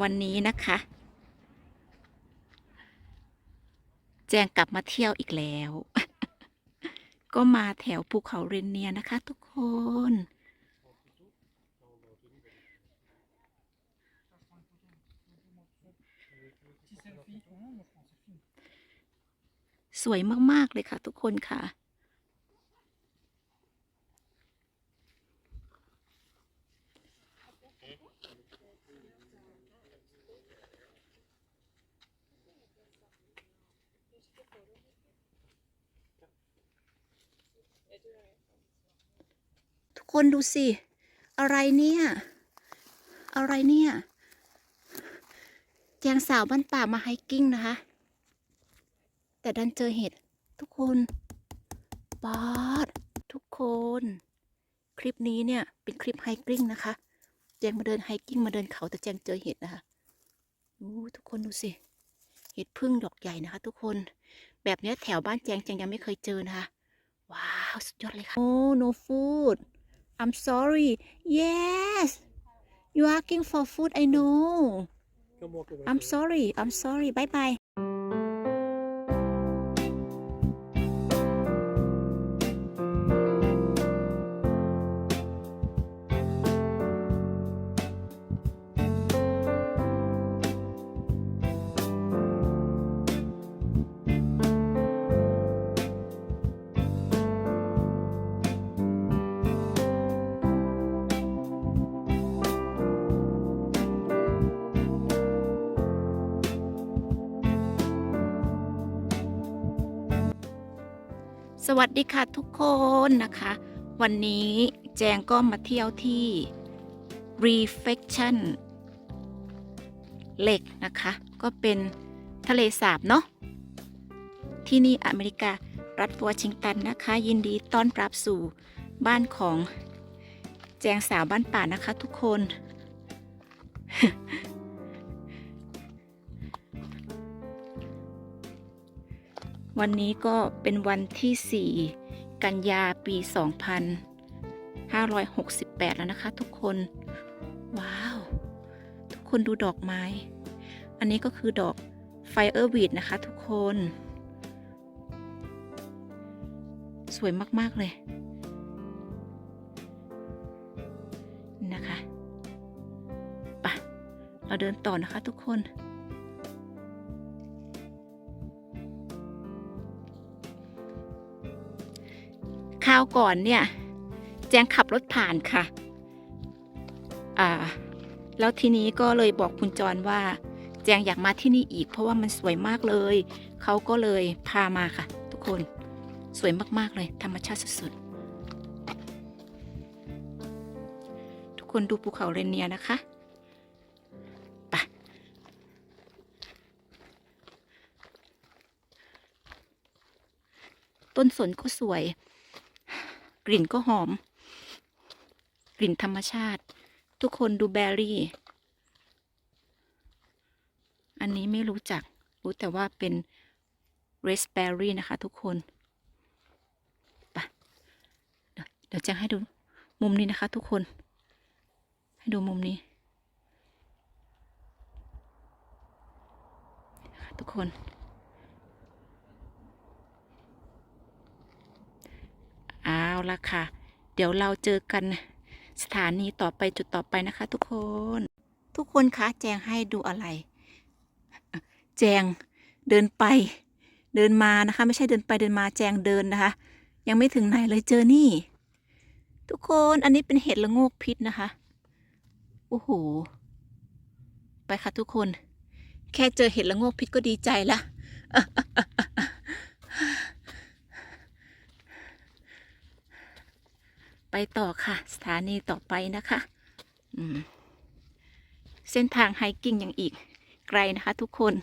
วันนี้นะคะ แจงกลับมาเที่ยวอีกแล้ว ก็มาแถวภูเขาเรนเนียนะคะ ทุกคน สวยมาก ๆ เลยค่ะ ทุกคนค่ะ ทุกคนดูสิ อะไรเนี่ย อะไรเนี่ย แจงสาวบ้านป่ามาไฮกิ้งนะคะ แต่ดันเจอเห็ด ทุกคนบอสทุกคน คลิปนี้เนี่ย เป็นคลิปไฮกิ้งนะคะ แจงมาเดินไฮกิ้งมาเดินเขาแต่แจงเจอเห็ดนะคะอู้ทุกคนดูสิเห็ดพึ่งดอกใหญ่นะคะ ทุกคน แบบเนี้ยแถวบ้านแจงแจงยังไม่เคยเจอนะคะ ว้าว สุดยอดเลยค่ะ Oh no food I'm sorry yes you asking for food I know Come walk away. I'm sorry I'm sorry bye bye วัสดีค่ะทุกคนนะคะ วันนี้แจงก็มาเที่ยวที่ Reflection เหล็กนะคะ ก็เป็นทะเลสาบเนาะที่นี่อเมริการัฐวอชิงตันนะคะ ยินดีต้อนรับสู่บ้านของแจงสาวบ้านป่านะคะทุกคน วันนี้ก็เป็นวันที่ 4 กันยาปี 2568 แล้วนะคะ ทุกคน ว้าว ทุกคนดูดอกไม้ อันนี้ก็คือดอกไฟเออร์วีดนะคะ ทุกคน สวยมาก ๆ เลยนะคะ ไปะเราเดินต่อนะคะทุกคนาวก่อนเนี่ย แจงขับรถผ่านค่ะ อ่า แล้วทีนี้ก็เลยบอกคุณจรว่า แจงอยากมาที่นี่อีก เพราะว่ามันสวยมากเลย เขาก็เลยพามาค่ะ ทุกคนสวยมากๆเลย ธรรมชาติสุดๆ ทุกคนดูภูเขาเรนเนียนะคะไปต้นสนก็สวย กลิ่นก็หอม กลิ่นธรรมชาติ ทุกคนดูแบรี่ อันนี้ไม่รู้จัก รู้แต่ว่าเป็นเรสเบอร์รี่นะคะ ทุกคนไปเดี๋ยวเดี๋ยวจะให้ดูมุมนี้นะคะ ทุกคน ให้ดูมุมนี้ ทุกคน เอา ละค่ะ เดี๋ยวเราเจอกันสถานีต่อไปจุดต่อไปนะคะ ทุกคน ทุกคนคะแจงให้ดูอะไร แจงเดินไป เดินมานะคะ ไม่ใช่เดินไปเดินมาแจงเดินนะคะ ยังไม่ถึงไหนเลยเจอนี่ ทุกคนอันนี้เป็นเห็ดละโงกพิษนะคะโอ้โหไปค่ะทุกคน แค่เจอเห็ดละโงกพิษก็ดีใจละ ไปต่อค่ะ สถานีต่อไปนะคะ อืม เส้นทางไฮกิ้งยังอีก ไกลนะคะทุกคน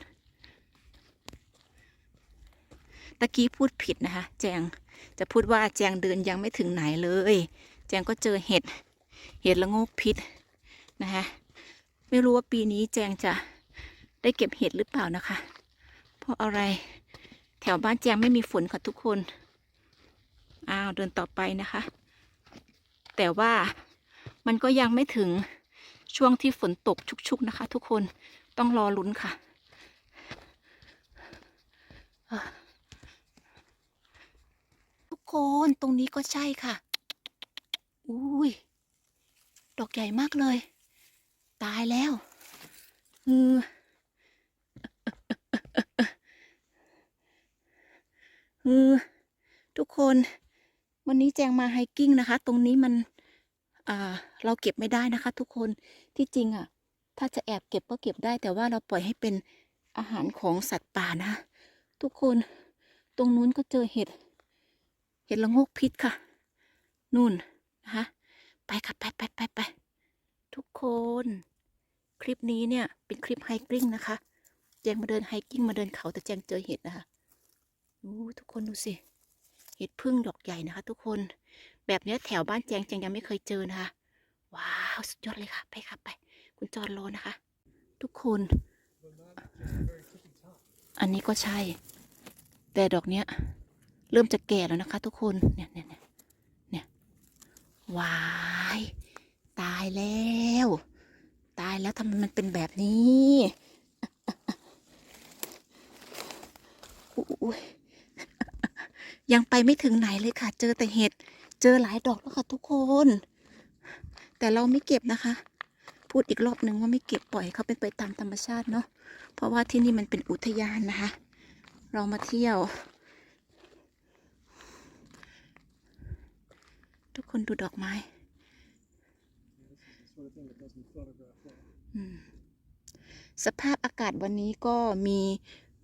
ตะกี้พูดผิดนะคะ แจง จะพูดว่าแจงเดินยังไม่ถึงไหนเลย แจงก็เจอเห็ด เห็ดละโงกพิษนะคะ ไม่รู้ว่าปีนี้แจงจะได้เก็บเห็ดหรือเปล่านะคะ เพราะอะไร แถวบ้านแจงไม่มีฝนค่ะทุกคน อ้าวเดินต่อไปนะคะ แต่ว่ามันก็ยังไม่ถึงช่วงที่ฝนตกชุก ๆ นะคะ ทุกคนต้องรอลุ้นค่ะ ทุกคนตรงนี้ก็ใช่ค่ะ อุ้ย ดอกใหญ่มากเลย ตายแล้วเออเออทุกคน วันนี้แจงมาไฮกิ้งนะคะ ตรงนี้มันเราเก็บไม่ได้นะคะ ทุกคนที่จริงอะ ถ้าจะแอบเก็บก็เก็บได้ แต่ว่าเราปล่อยให้เป็นอาหารของสัตว์ป่านะทุกคนตรงนู้นก็เจอเห็ด เห็ดละโงกพิษค่ะ นู่นนะคะ ไปค่ะไปไปไปไปทุกคนคลิปนี้เนี่ยเป็นคลิปไฮกิ้งนะคะ แจงมาเดินไฮกิ้งมาเดินเขาแต่แจงเจอเห็ดนะคะอู้ทุกคนดูสิ เห็ดพึ่งดอกใหญ่นะคะ ทุกคน แบบนี้แถวบ้านแจงแจงยังไม่เคยเจอนะคะ ว้าวสุดยอดเลยค่ะ ไปค่ะไป คุณจอนรอนะคะ ทุกคน อันนี้ก็ใช่ แต่ดอกเนี้ย เริ่มจะแก่แล้วนะคะ ทุกคน เนี่ยเนี่ยเนี่ยเนี่ยว้ายตายแล้ว ตายแล้วทำไมมันเป็นแบบนี้ อุ๊ย ยังไปไม่ถึงไหนเลยค่ะ เจอแต่เห็ด เจอหลายดอกแล้วค่ะทุกคน แต่เราไม่เก็บนะคะ พูดอีกรอบหนึ่งว่าไม่เก็บปล่อยเขาเป็นไปตามธรรมชาติเนาะ เพราะว่าที่นี่มันเป็นอุทยานนะคะ เรามาเที่ยว ทุกคนดูดอกไม้สภาพอากาศวันนี้ก็มี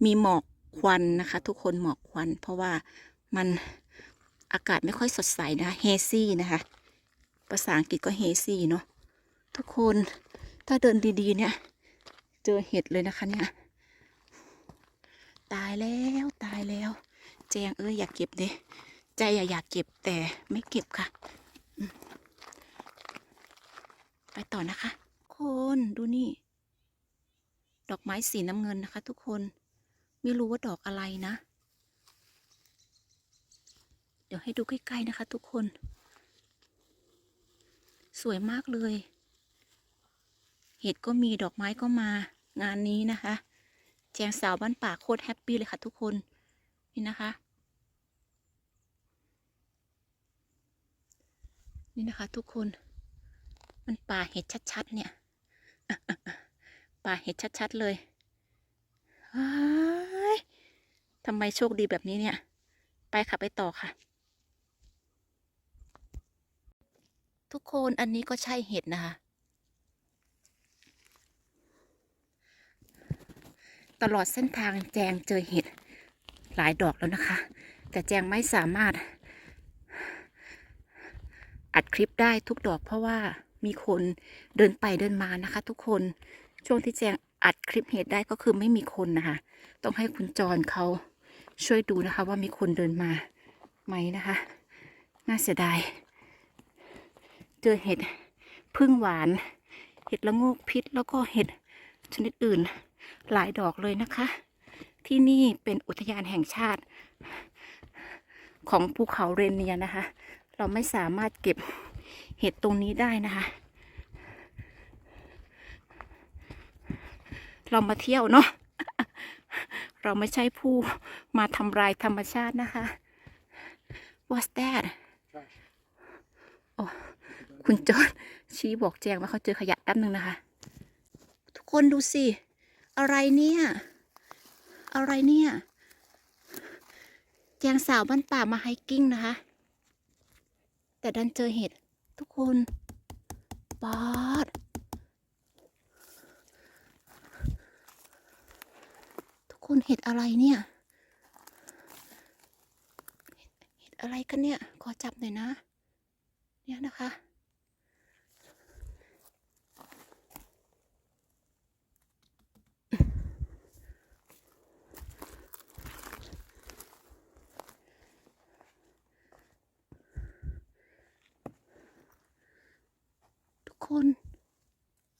มีหมอกควันนะคะ ทุกคนหมอกควัน เพราะว่า มันอากาศไม่ค่อยสดใสนะเฮซี่นะคะ ภาษาอังกฤษก็เฮซี่เนาะทุกคนถ้าเดินดีๆเนี่ย เจอเห็ดเลยนะคะเนี่ย ตายแล้วตายแล้ว แจงเอ้ยอยากเก็บเด้ใจอะอยากเก็บแต่ไม่เก็บค่ะ ไปต่อนะคะ คนดูนี่ ดอกไม้สีน้ำเงินนะคะ ทุกคน ไม่รู้ว่าดอกอะไรนะ ดี๋ยวให้ดูใกล้ๆนะคะ ทุกคน สวยมากเลย เห็ดก็มีดอกไม้ก็มางานนี้นะคะ แจงสาวบ้านป่าโคตรแฮปปี้เลยค่ะทุกคน นี่นะคะ นี่นะคะ ทุกคน มันป่าเห็ดชัดๆ เนี่ยป่าเห็ดชัดๆ เลยว้ายทำไมโชคดีแบบนี้เนี่ย ไปค่ะไปต่อค่ะ ทุกคนอันนี้ก็ใช่เห็ดนะคะ ตลอดเส้นทางแจงเจอเห็ดหลายดอกแล้วนะคะ แต่แจงไม่สามารถ อัดคลิปได้ทุกดอกเพราะว่ามีคนเดินไปเดินมานะคะ ทุกคนช่วงที่แจงอัดคลิปเหตุได้ก็คือไม่มีคนนะคะ ต้องให้คุณจรเขาช่วยดูนะคะว่ามีคนเดินมาไหมนะคะ น่าเสียดาย เจอเห็ดพึ่งหวาน เห็ดละโงกพิษ แล้วก็เห็ดชนิดอื่น หลายดอกเลยนะคะ ที่นี่เป็นอุทยานแห่งชาติ ของภูเขาเรนเนียนะคะ เราไม่สามารถเก็บเห็ดตรงนี้ได้นะคะ เรามาเที่ยวเนาะเราไม่ใช่ผู้มาทำลายธรรมชาตินะคะ What's that Trash. โอ้ คุณจอนชี้บอกแจงว่าเขาเจอขยะแป๊บนึงนะคะ ทุกคนดูสิ อะไรเนี่ย อะไรเนี่ย แจงสาวบ้านป่ามาไฮกิ้งนะคะ แต่ดันเจอเห็ดทุกคนปอดทุกคนเห็ดอะไรเนี่ย เห็ดอะไรกันเนี่ย ขอจับหน่อยนะ เนี่ยนะคะ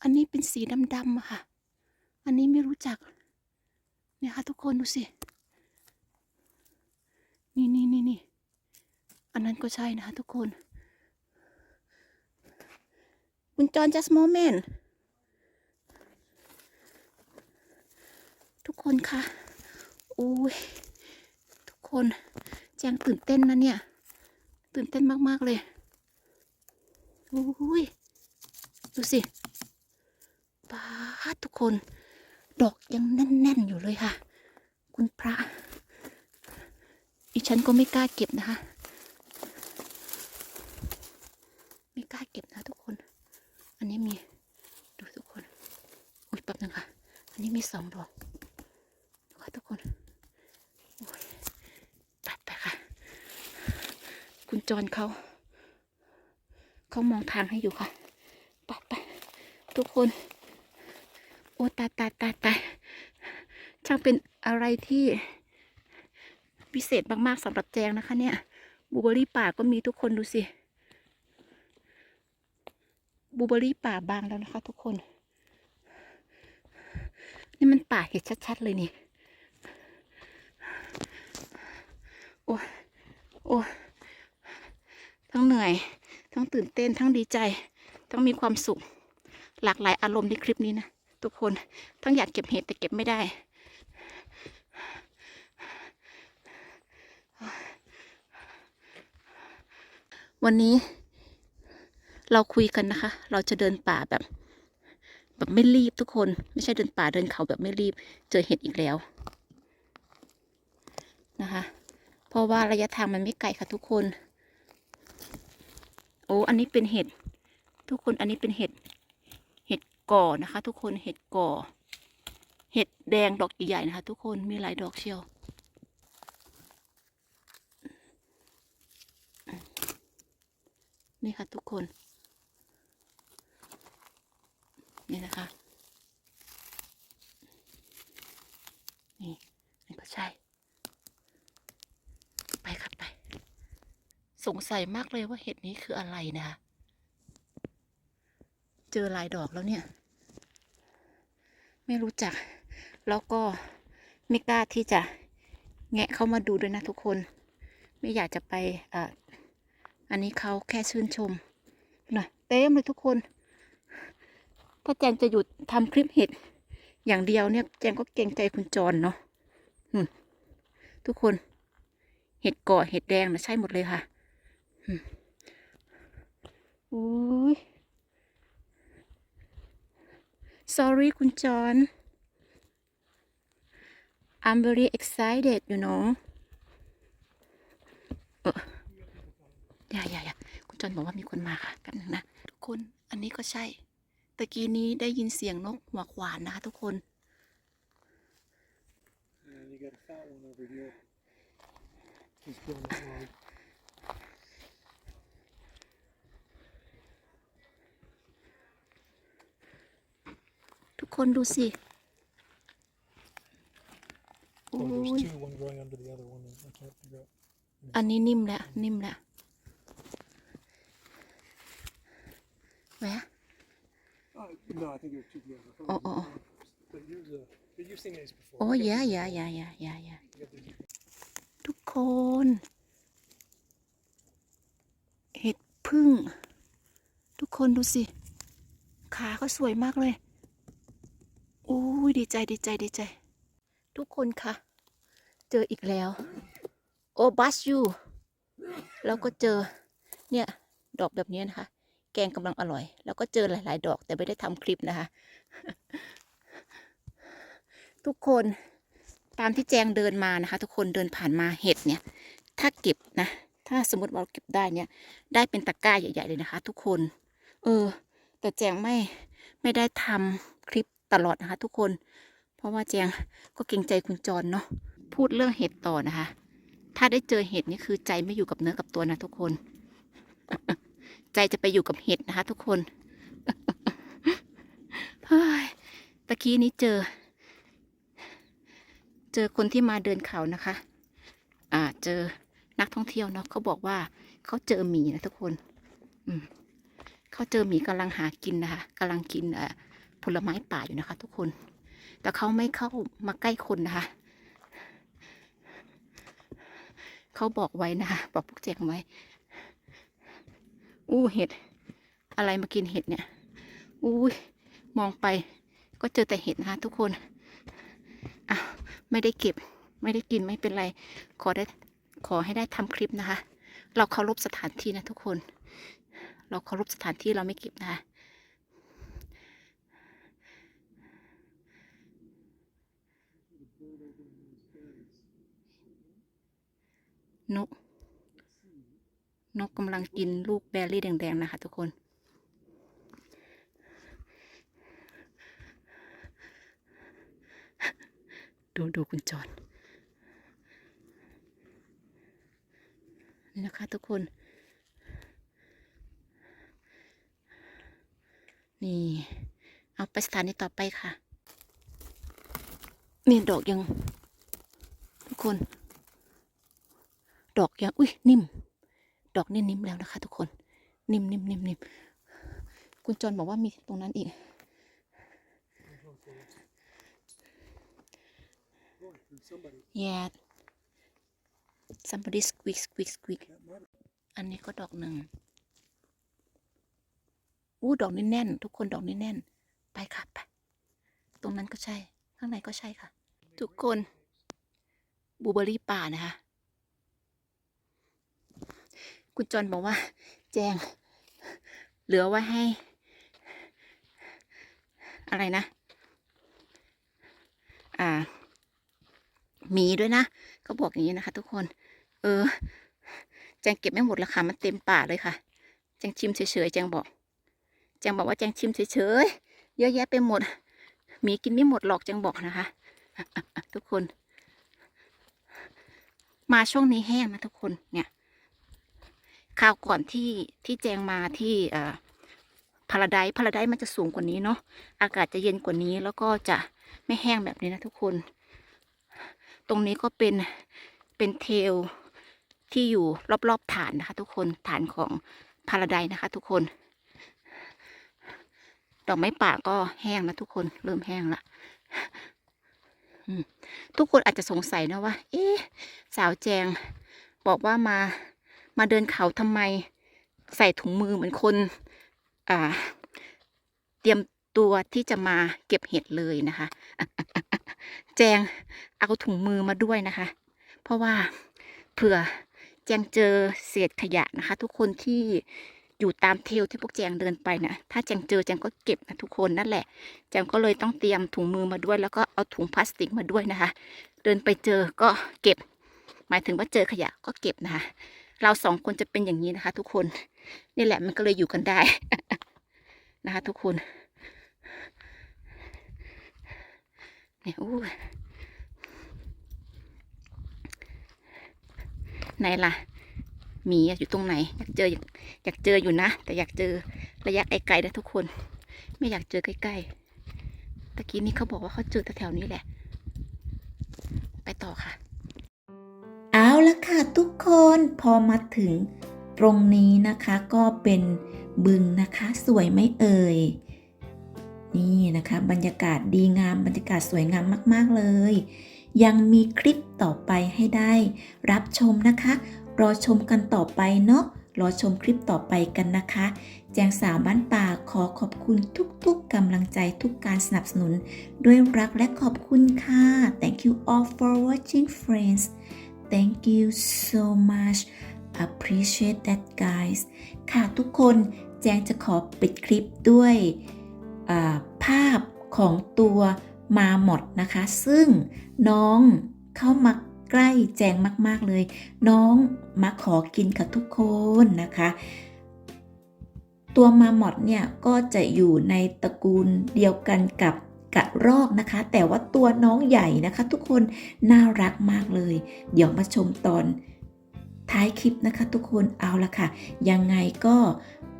อันนี้เป็นสีดำๆค่ะ อันนี้ไม่รู้จัก เนี่ยค่ะทุกคนดูสิ นี่นี่นี่นี่ อันนั้นก็ใช่นะคะทุกคน คุณจอน just moment ทุกคนค่ะ โอ้ย ทุกคนแจงตื่นเต้นนะเนี่ย ตื่นเต้นมาก ๆ เลย โอ้ย ดูสิป้าทุกคน ดอกยังแน่นๆอยู่เลยค่ะ คุณพระอีฉันก็ไม่กล้าเก็บนะคะ ไม่กล้าเก็บนะทุกคน อันนี้มีดูทุกคน อุ้ยแป๊บนึงค่ะ อันนี้มีสองดอกดูค่ะทุกคนโอ้ยไปไปค่ะ คุณจรเขา เขามองทางให้อยู่ค่ะ ปไปทุกคน โอ้ตายตายตายตายช่างเป็นอะไรที่พิเศษมากๆสำหรับแจงนะคะเนี่ยบูเบอรี่ป่าก็มีทุกคนดูสิบูเบอรี่ป่าบางแล้วนะคะ ทุกคน นี่มันป่าเห็ดชัดๆเลยนี่ โอ้โอ้ทั้งเหนื่อย ทั้งตื่นเต้นทั้งดีใจ ทั้งมีความสุข หลากหลายอารมณ์ในคลิปนี้นะทุกคนทั้งอยากเก็บเห็ดแต่เก็บไม่ได้ วันนี้เราคุยกันนะคะ เราจะเดินป่าแบบ แบบไม่รีบทุกคน ไม่ใช่เดินป่าเดินเขาแบบไม่รีบ เจอเห็ดอีกแล้วนะคะ เพราะว่าระยะทางมันไม่ไกลค่ะทุกคน โอ้ อันนี้เป็นเห็ด ทุกคนอันนี้เป็นเห็ด เห็ดก่อนะคะ ทุกคนเห็ดก่อ เห็ดแดงดอกใหญ่ๆนะคะ ทุกคนมีหลายดอกเชียว นี่ค่ะทุกคน นี่นะคะนี่นี่ก็ใช่ ไปครับไป สงสัยมากเลยว่าเห็ดนี้คืออะไรนะคะ เจอหลายดอกแล้วเนี่ย ไม่รู้จัก แล้วก็ไม่กล้าที่จะแงะเข้ามาดูด้วยนะทุกคน ไม่อยากจะไปอ่าอันนี้เขาแค่ชื่นชมนะเต็มเลยทุกคนถ้าแจงจะหยุดทำคลิปเห็ดอย่างเดียวเนี่ยแจงก็เกรงใจคุณจรเนาะทุกคนเห็ดก่อเห็ดแดงนะใช่หมดเลยค่ะอุ้ย sorry คุณจร I'm very excited you know เอออย่าอย่าอย่าคุณจรบอกว่ามีคนมาค่ะกันหนึ่งนะทุกคนอันนี้ก็ใช่ตะกี้นี้ได้ยินเสียงนกหัวขวานนะคะทุกคน And you got a fat one over here. He's going that ทุกคนดูสิ โอ้ Oh, ย there's two, one growing under the other one. and I can't figure out. อันนี้นิ่มแล้วนิ่มแล้วแหวะ Oh, no, I think there's two together. I thought Oh, it was oh, oh. one. But here's a. But you've seen these before. โอ้ You ย got ยา these- ยายายายายา you got these- ทุกคน เห็ดพึ่ง ทุกคนดูสิ ขาเขาสวยมากเลยโอ้ย ดีใจดีใจดีใจ ทุกคนคะเจออีกแล้ว โอบัสยูแล้วก็เจอ เนี่ย ดอกแบบนี้นะคะ แกงกำลังอร่อย แล้วก็เจอหลาย ๆ ดอกแต่ไม่ได้ทำคลิปนะคะ ทุกคนตามที่แจงเดินมานะคะ ทุกคนเดินผ่านมาเห็ดเนี่ย ถ้าเก็บนะ ถ้าสมมติว่าเราเก็บได้เนี่ย ได้เป็นตะกร้าใหญ่ ๆ เลยนะคะ ทุกคน เออ แต่แจงไม่ไม่ได้ทำคลิป ตลอดนะคะ ทุกคน เพราะว่าแจงก็เกรงใจคุณจรเนาะพูดเรื่องเห็ดต่อนะคะ ถ้าได้เจอเห็ดนี่คือใจไม่อยู่กับเนื้อกับตัวนะทุกคน ใจจะไปอยู่กับเห็ดนะคะ ทุกคนยตะกี้นี้เจอ เจอคนที่มาเดินเขานะคะ อ่า เจอนักท่องเที่ยวเนาะเขาบอกว่าเขาเจอหมีนะทุกคน อืมเขาเจอหมีกำลังหากินนะคะกำลังกินอ่อ ผลไม้ป่าอยู่นะคะ ทุกคน แต่เขาไม่เข้ามาใกล้คนนะคะเขาบอกไว้นะคะบอกพวกแจงไว้ อู้เห็ด อะไรมากินเห็ดเนี่ย อุ้ยมองไป ก็เจอแต่เห็ดนะคะทุกคนอะไม่ได้เก็บ ไม่ได้กินไม่เป็นไร ขอได้ ขอให้ได้ทำคลิปนะคะ เราเคารพสถานที่นะทุกคน เราเคารพสถานที่เราไม่เก็บนะคะ นก นกกำลังกินลูกแบร์รี่แดง ๆ นะคะ ทุกคน ดูดูคุณจอนนี่นะคะ ทุกคน นี่ เอาไปสถานีต่อไปค่ะ นี่ดอกยัง ทุกคน ดอกยังอุ้ยนิ่ม ดอกนี่นิ่มแล้วนะคะ ทุกคน นิ่มนิ่มนิ่มนิ่มคุณจนบอกว่ามีตรงนั้นอีก Going through somebody. yeah somebody squeak squeak squeak อันนี้ก็ดอกหนึ่งอู้ดอกนี่แน่น ทุกคนดอกนี่แน่น ไปค่ะไปตรงนั้นก็ใช่ ข้างในก็ใช่ค่ะ ทุกคนบูเบอร์รี่ป่านะคะ คุณจอนบอกว่า แจง เหลือไว้ให้ อะไรนะ อ่ามีด้วยนะเขาบอกอย่างนี้นะคะ ทุกคน เออ แจงเก็บไม่หมดล้วค่ะมันเต็มป่าเลยค่ะ แจงชิมเฉยๆแจงบอกแจงบอกว่าแจงชิมเฉยๆเยอะแยะไปหมดหมีกินไม่หมดหรอกแจงบอกนะคะทุกคน มาช่วงนี้แห้งนะทุกคนเนี่ย คราวก่อนที่ที่แจงมาที่เอ่อพาราไดพาราไดมันจะสูงกว่านี้เนาะอากาศจะเย็นกว่านี้แล้วก็จะไม่แห้งแบบนี้นะทุกคน ตรงนี้ก็เป็นเป็นเทลที่อยู่รอบๆฐานนะคะ ทุกคนฐานของพาราไดนะคะ ทุกคนดอกไม้ป่าก็แห้งนะทุกคนเริ่มแห้งละทุกคนอาจจะสงสัยนะว่า เอ๊ะ สาวแจงบอกว่ามา มาเดินเขาทำไม ใส่ถุงมือเหมือนคนอ่าเตรียมตัวที่จะมาเก็บเห็ดเลยนะคะ แจงเอาถุงมือมาด้วยนะคะ เพราะว่าเผื่อแจงเจอเศษขยะนะคะ ทุกคนที่อยู่ตามเทลที่พวกแจงเดินไปนะถ้าแจงเจอแจงก็เก็บนะทุกคนนั่นแหละ แจงก็เลยต้องเตรียมถุงมือมาด้วย แล้วก็เอาถุงพลาสติกมาด้วยนะคะ เดินไปเจอก็เก็บ หมายถึงว่าเจอขยะก็เก็บนะคะ เราสองคนจะเป็นอย่างนี้นะคะ ทุกคน นี่แหละมันก็เลยอยู่กันได้ นะคะ ทุกคนเนี่ยอู้ไหนล่ะหมีอยู่ตรงไหน อยากเจออยากอยากเจออยู่นะ แต่อยากเจอระยะไกลๆนะทุกคน ไม่อยากเจอใกล้ๆตะกี้นี้เขาบอกว่าเขาเจอแถวๆนี้แหละ ไปต่อค่ะ ทุกคนพอมาถึงตรงนี้นะคะก็เป็นบึงนะคะสวยไม่เอ่ย นี่นะคะบรรยากาศดีงามบรรยากาศสวยงามมากๆเลย ยังมีคลิปต่อไปให้ได้ รับชมนะคะ รอชมกันต่อไปเนาะรอชมคลิปต่อไปกันนะคะ แจงสาวบ้านป่าขอขอบคุณทุกๆกำลังใจทุกการสนับสนุน ด้วยรักและขอบคุณค่ะ Thank you all for watching friends Thank you so much appreciate that guys ค่ะทุกคนแจงจะขอปิดคลิปด้วยภาพของตัวมาหมดนะคะ ซึ่งน้องเข้ามาใกล้แจงมาก ๆ เลย น้องมาขอกินค่ะทุกคนนะคะ ตัวมาหมดเนี่ยก็จะอยู่ในตระกูลเดียวกันกับ กระรอกนะคะ แต่ว่าตัวน้องใหญ่นะคะ ทุกคนน่ารักมากเลย เดี๋ยวมาชมตอนท้ายคลิปนะคะทุกคนเอาละค่ะ ยังไงก็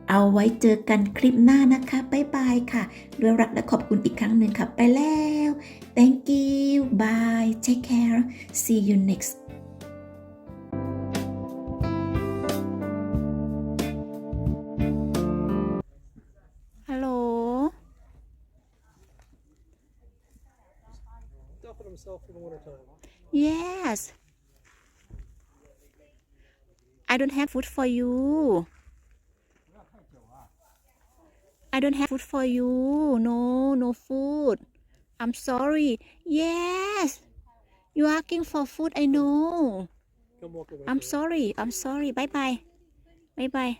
เอาไว้เจอกันคลิปหน้านะคะบ๊ายบายค่ะด้วยรักและขอบคุณอีกครั้งหนึ่งค่ะ ไปแล้ว thank you bye take care see you next wintertime. Yes. I don't have food for you. I don't have food for you. No no food. I'm sorry. Yes. You're asking for food I know. Come walk away. I'm sorry. I'm sorry. Bye bye bye bye